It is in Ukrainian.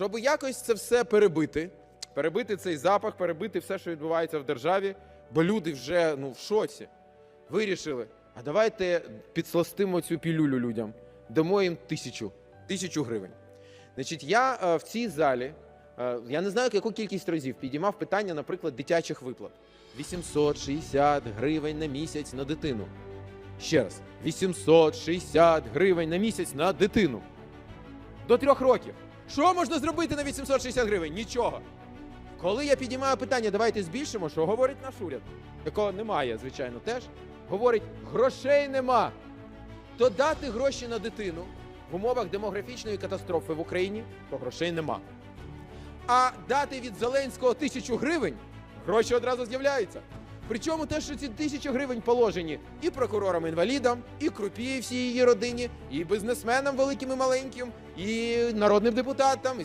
Щоб якось це все перебити, перебити цей запах, перебити все, що відбувається в державі, бо люди вже ну, в шоці. Вирішили, а давайте підсластимо цю пілюлю людям, дамо їм тисячу, тисячу гривень. Значить, я е, в цій залі, е, я не знаю, яку кількість разів підіймав питання, наприклад, дитячих виплат. 860 гривень на місяць на дитину. Ще раз, 860 гривень на місяць на дитину. До трьох років. Що можна зробити на 860 гривень? Нічого. Коли я підіймаю питання, давайте збільшимо, що говорить наш уряд, якого немає, звичайно, теж. Говорить, грошей нема. То дати гроші на дитину в умовах демографічної катастрофи в Україні, то грошей нема. А дати від Зеленського тисячу гривень, гроші одразу з'являються. Причому те, що ці тисячі гривень положені і прокурорам-інвалідам, і крупі всій її родині, і бізнесменам великим і маленьким, і народним депутатам, і